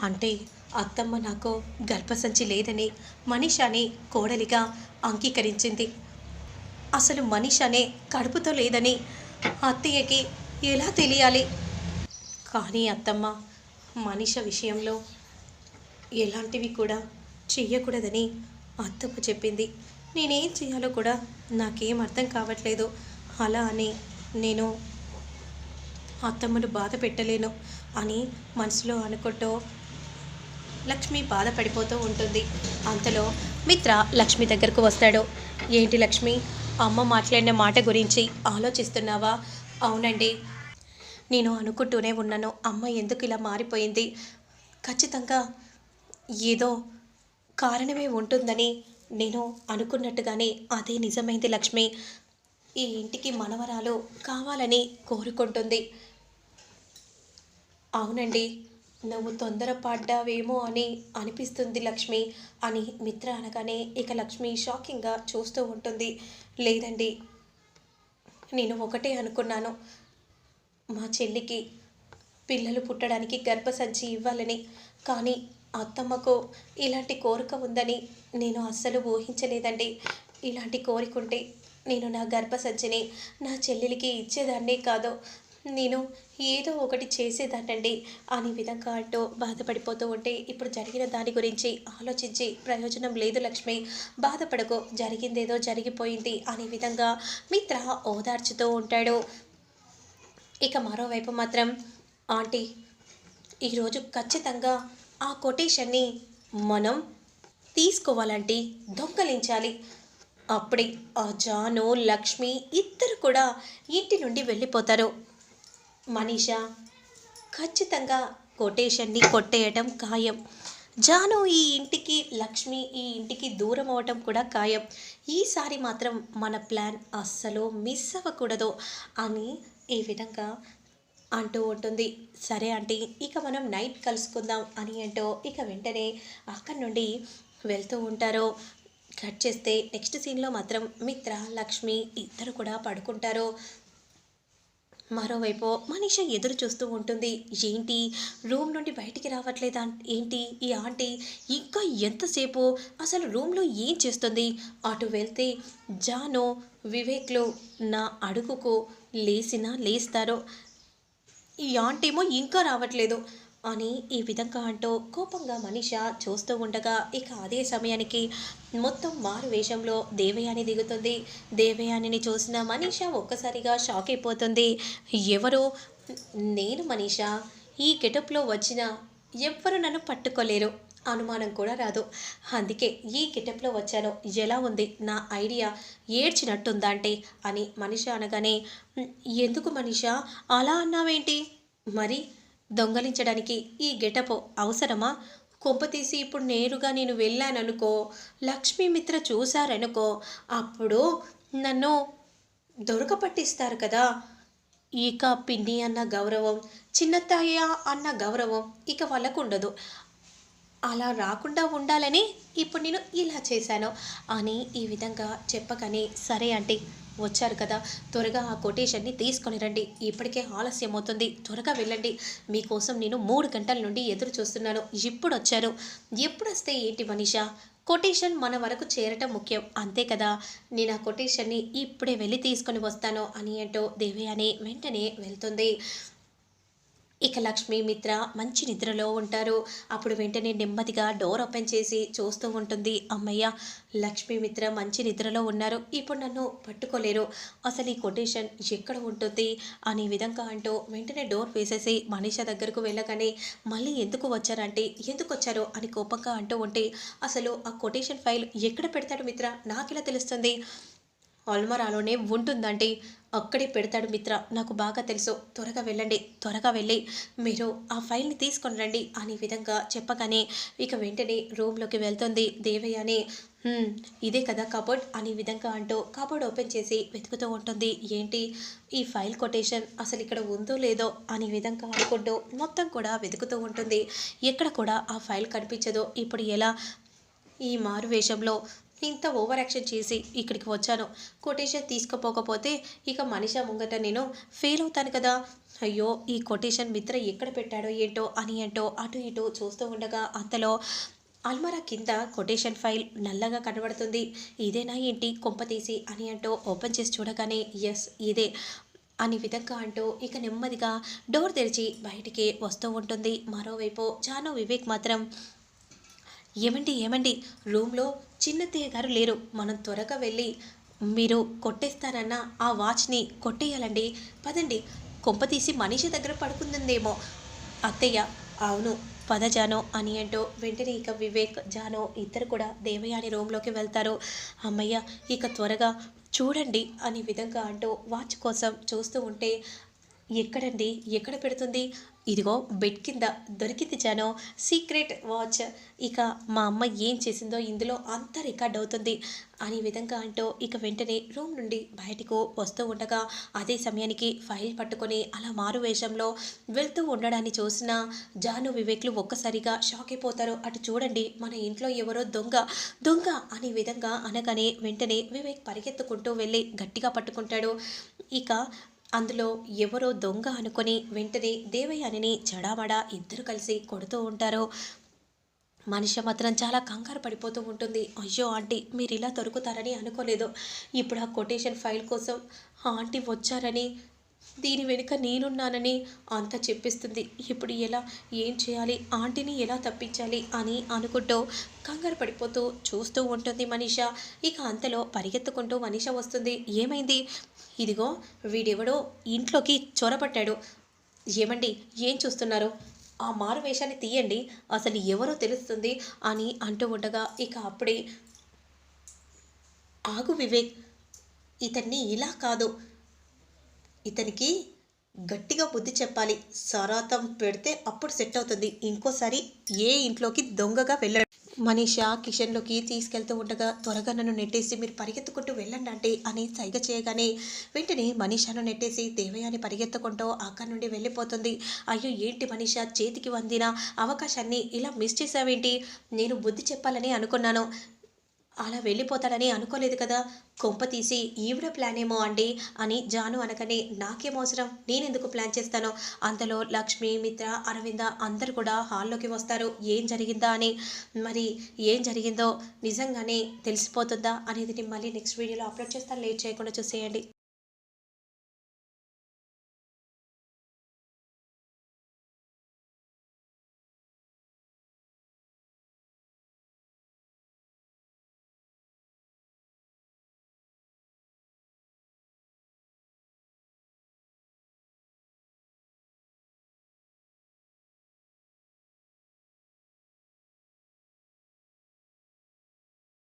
అంటే అత్తమ్మ నాకు గర్భసంచి లేదని మనీషాని కోడలిగా అంగీకరించింది. అసలు మనీషానే కడుపుతో లేదని అత్తయ్యకి ఎలా తెలియాలి? కానీ అత్తమ్మ మనిష విషయంలో ఎలాంటివి కూడా చెయ్యకూడదని అత్తమ్మ చెప్పింది. నేనేం చేయాలో కూడా నాకేం అర్థం కావట్లేదు. అలా అని నేను అత్తమ్మను బాధ పెట్టలేను అని మనసులో అనుకుంటూ లక్ష్మి బాధపడిపోతూ ఉంటుంది. అంతలో మిత్ర లక్ష్మి దగ్గరకు వస్తాడు. ఏంటి లక్ష్మి? అమ్మ మాట్లాడిన మాట గురించి ఆలోచిస్తున్నావా? అవునండి. నేను అనుకుంటూనే ఉన్నాను. అమ్మ ఎందుకు ఇలా మారిపోయింది? ఖచ్చితంగా ఏదో కారణమే ఉంటుందని నేను అనుకున్నట్టుగానే అదే నిజమైంది లక్ష్మి. ఈ ఇంటికి మనవరాలు కావాలని కోరుకుంటుంది. అవునండి. నువ్వు తొందరపడ్డావేమో అని అనిపిస్తుంది లక్ష్మి అని మిత్ర అనగానే ఇక లక్ష్మి షాకింగ్గా చూస్తూ ఉంటుంది. లేదండి నేను ఒకటే అనుకున్నాను. మా చెల్లికి పిల్లలు పుట్టడానికి గర్భసంచి ఇవ్వాలని. కానీ అత్తమ్మకు ఇలాంటి కోరిక ఉందని నేను అస్సలు ఊహించలేదండి. ఇలాంటి కోరిక ఉంటే నేను నా గర్భసంచిని నా చెల్లెలికి ఇచ్చేదాన్నే కాదు. నేను ఏదో ఒకటి చేసేదానండి అనే విధంగా అంటూ బాధపడిపోతూ ఉంటే ఇప్పుడు జరిగిన దాని గురించి ఆలోచించి ప్రయోజనం లేదు లక్ష్మి. బాధపడకు జరిగిందేదో జరిగిపోయింది అనే విధంగా మిత్ర ఓదార్చుతూ ఉంటాడు. ఇక మరోవైపు మాత్రం ఆంటీ ఈరోజు ఖచ్చితంగా ఆ కొటేషన్ని మనం తీసుకోవాలంటే దొంగలించాలి. అప్పుడే ఆ జాను లక్ష్మి ఇద్దరు కూడా ఇంటి నుండి వెళ్ళిపోతారు. మనీషా ఖచ్చితంగా కొటేషన్ని కొట్టేయటం ఖాయం. జాను ఈ ఇంటికి లక్ష్మి ఈ ఇంటికి దూరం అవటం కూడా ఖాయం. ఈసారి మాత్రం మన ప్లాన్ అస్సలు మిస్ అవ్వకూడదు అని ఈ విధంగా అంటూ ఉంటుంది. సరే ఆంటీ ఇక మనం నైట్ కలుసుకుందాం అని అంటూ ఇక వెంటనే అక్కడి నుండి వెళ్తూ ఉంటారు. కట్ చేస్తే నెక్స్ట్ సీన్లో మాత్రం మిత్ర లక్ష్మి ఇద్దరు కూడా పడుకుంటారు. మరోవైపు మనిష ఎదురు చూస్తూ ఉంటుంది. ఏంటి? రూమ్ నుండి బయటికి రావట్లేదా? ఏంటి? ఈ ఆంటీ ఇంకా ఎంతసేపు? అసలు రూమ్లో ఏం చేస్తుంది? అటు వెళ్తే జాను వివేక్లు నా అడుగుకు లేసినా లేస్తారు. ఈ ఆంటీమో ఇంకా రావట్లేదు. అని ఈ విధంగా అంటూ కోపంగా మనిష చూస్తూ ఉండగా ఇక అదే సమయానికి మొత్తం మారు వేషంలో దేవయాని దిగుతుంది. దేవయానిని చూసిన మనీష ఒక్కసారిగా షాక్ అయిపోతుంది. ఎవరు? నేను మనీష? ఈ గెటప్లో వచ్చిన ఎవ్వరు నన్ను పట్టుకోలేరు. అనుమానం కూడా రాదు. అందుకే ఈ గెటప్లో వచ్చాను. ఎలా ఉంది? నా ఐడియా ఏడ్చినట్టుందా అంటే? అని మనిష అనగానే ఎందుకు మనిష? అలా అన్నావేంటి? మరి దొంగలించడానికి ఈ గెటప్ అవసరమా? కొంపతీసి ఇప్పుడు నేరుగా నేను వెళ్ళాననుకో లక్ష్మీమిత్ర చూశారనుకో అప్పుడు నన్ను దొరకపట్టిస్తారు కదా? ఇక పిన్ని అన్న గౌరవం చిన్నత్తయ్య అన్న గౌరవం ఇక వాళ్ళకు ఉండదు అలా రాకుండా ఉండాలని ఇప్పుడు నేను ఇలా చేశాను అని ఈ విధంగా చెప్పగానే సరే అంటే వచ్చారు కదా. త్వరగా ఆ కొటేషన్ని తీసుకొని రండి. ఇప్పటికే ఆలస్యం అవుతుంది త్వరగా వెళ్ళండి. మీకోసం నేను మూడు గంటల నుండి ఎదురు చూస్తున్నాను. ఇప్పుడు వచ్చారు. ఎప్పుడు వస్తే ఏంటి మనీషా? కొటేషన్ మన వరకు చేరటం ముఖ్యం. అంతే కదా. నేను ఆ కొటేషన్ని ఇప్పుడే వెళ్ళి తీసుకొని వస్తాను అని అంటూ దేవయాని వెంటనే వెళ్తుంది. ఇక లక్ష్మి మిత్ర మంచి నిద్రలో ఉంటారు. అప్పుడు వెంటనే నెమ్మదిగా డోర్ ఓపెన్ చేసి చూస్తూ ఉంటుంది. అమ్మయ్య లక్ష్మి మిత్ర మంచి నిద్రలో ఉన్నారు. ఇప్పుడు నన్ను పట్టుకోలేరు. అసలు ఈ కొటేషన్ ఎక్కడ ఉంటుంది? అనే విధంగా అంటూ వెంటనే డోర్ వేసేసి మనీష దగ్గరకు వెళ్ళగానే మళ్ళీ ఎందుకు వచ్చారంటే ఎందుకు వచ్చారో? అని కోపంగా అంటూ ఉంటే అసలు ఆ కొటేషన్ ఫైల్ ఎక్కడ పెడతాడు మిత్ర? నాకెలా తెలుస్తుంది? అల్మరాలోనే ఉంటుందంటే అక్కడే పెడతాడు మిత్ర. నాకు బాగా తెలుసు. త్వరగా వెళ్ళండి. త్వరగా వెళ్ళి మీరు ఆ ఫైల్ని తీసుకొని రండి అనే విధంగా చెప్పగానే ఇక వెంటనే రూమ్లోకి వెళ్తుంది. దేవయ్యని అని ఇదే కదా కబోర్డ్ అనే విధంగా అంటూ కబోర్డ్ ఓపెన్ చేసి వెతుకుతూ ఉంటుంది. ఏంటి? ఈ ఫైల్ కొటేషన్ అసలు ఇక్కడ ఉందో లేదో? అనే విధంగా అనుకుంటూ మొత్తం కూడా వెతుకుతూ ఉంటుంది. ఎక్కడ కూడా ఆ ఫైల్ కనిపించదో. ఇప్పుడు ఎలా? ఈ మారు వేషంలో ఇంత ఓవర్ యాక్షన్ చేసి ఇక్కడికి వచ్చాను. కొటేషన్ తీసుకుపోకపోతే ఇక మనిషి ముంగట నేను ఫెయిల్ అవుతాను కదా. అయ్యో ఈ కొటేషన్ మిత్ర ఎక్కడ పెట్టాడో ఏంటో అని ఏంటో అటు ఇటు చూస్తూ ఉండగా అంతలో అల్మరా కింద కొటేషన్ ఫైల్ నల్లగా కనబడుతుంది. ఇదేనా ఏంటి? కొంప తీసి అని అంటూ ఓపెన్ చేసి చూడగానే ఎస్ ఇదే అని విధంగా అంటూ ఇక నెమ్మదిగా డోర్ తెరిచి బయటికి వస్తూ ఉంటుంది. మరోవైపు జాను వివేక్ మాత్రం ఏమండి ఏమండి? రూమ్లో చిన్నత్తయ్య గారు లేరు. మనం త్వరగా వెళ్ళి మీరు కొట్టేస్తారన్న ఆ వాచ్ని కొట్టేయాలండి. పదండి. కొంప తీసి మనిషి దగ్గర పడుకుందేమో అత్తయ్య అవును పద జానో అని అంటూ వెంటనే ఇక వివేక్ జానో ఇద్దరు కూడా దేవయాని రూమ్లోకి వెళ్తారు. అమ్మయ్య ఇక త్వరగా చూడండి అనే విధంగా అంటూ వాచ్ కోసం చూస్తూ ఉంటే ఎక్కడండి? ఎక్కడ పెడుతుంది? ఇదిగో బెడ్ కింద దొరికింది జాను. Secret watch. ఇక మా అమ్మ ఏం చేసిందో ఇందులో అంతా రికార్డ్ అవుతుంది అనే విధంగా అంటూ ఇక వెంటనే రూమ్ నుండి బయటకు వస్తూ ఉండగా అదే సమయానికి ఫైల్ పట్టుకొని అలా మారు వేషంలో వెళ్తూ ఉండడాన్ని చూసిన జాను వివేక్లు ఒక్కసారిగా షాక్ అయిపోతారు. అటు చూడండి మన ఇంట్లో ఎవరో దొంగ దొంగ అనే విధంగా అనగానే వెంటనే వివేక్ పరిగెత్తుకుంటూ వెళ్ళి గట్టిగా పట్టుకుంటాడు. ఇక అందులో ఎవరో దొంగ అనుకొని వెంటనే దేవయానిని చడామడా ఇద్దరు కలిసి కొడుతూ ఉంటారు. మనిషి మాత్రం చాలా కంగారు పడిపోతూ ఉంటుంది. అయ్యో ఆంటీ మీరు ఇలా దొరుకుతారని అనుకోలేదు. ఇప్పుడు ఆ కొటేషన్ ఫైల్ కోసం ఆ ఆంటీ వచ్చారని దీని వెనుక నేనున్నానని అంత చెప్పిస్తుంది. ఇప్పుడు ఎలా? ఏం చేయాలి? ఆంటీని ఎలా తప్పించాలి అని అనుకుంటూ కంగారు పడిపోతూ చూస్తూ ఉంటుంది మనీష. ఇక అంతలో పరిగెత్తుకుంటూ మనీష వస్తుంది. ఏమైంది? ఇదిగో వీడెవడో ఇంట్లోకి చొరబట్టాడు ఏమండి? ఏం చూస్తున్నారు? ఆ మారు వేషాన్ని తీయండి. అసలు ఎవరో తెలుస్తుంది అని అంటూ ఉండగా ఇక అప్పుడే ఆగు వివేక్ ఇతన్ని ఇలా కాదు. ఇతనికి గట్టిగా బుద్ధి చెప్పాలి. సరాతం పెడితే అప్పుడు సెట్ అవుతుంది. ఇంకోసారి ఏ ఇంట్లోకి దొంగగా వెళ్ళాడు. మనీష కిచెన్లోకి తీసుకెళ్తూ ఉండగా త్వరగా నన్ను నెట్టేసి మీరు పరిగెత్తుకుంటూ వెళ్ళండి అంటే అని సైగ చేయగానే వెంటనే మనీషాను నెట్టేసి దేవయాని పరిగెత్తుకుంటూ అక్కడి నుండి వెళ్ళిపోతుంది. అయ్యో ఏంటి మనీష? చేతికి వందిన అవకాశాన్ని ఇలా మిస్ చేసావేంటి నేను బుద్ధి చెప్పాలని అనుకున్నాను. అలా వెళ్ళిపోతాడని అనుకోలేదు కదా. కొంప తీసి ఈవిడ ప్లాన్ ఏమో అండి అని జాను అనగానే నాకేం అవసరం? నేనెందుకు ప్లాన్ చేస్తాను? అంతలో లక్ష్మి మిత్ర అరవింద అందరు కూడా హాల్లోకి వస్తారు. ఏం జరిగిందా? అని. మరి ఏం జరిగిందో నిజంగానే తెలిసిపోతుందా? అనేది మళ్ళీ నెక్స్ట్ వీడియోలో అప్లోడ్ చేస్తాను. లేట్ చేయకుండా చూసేయండి.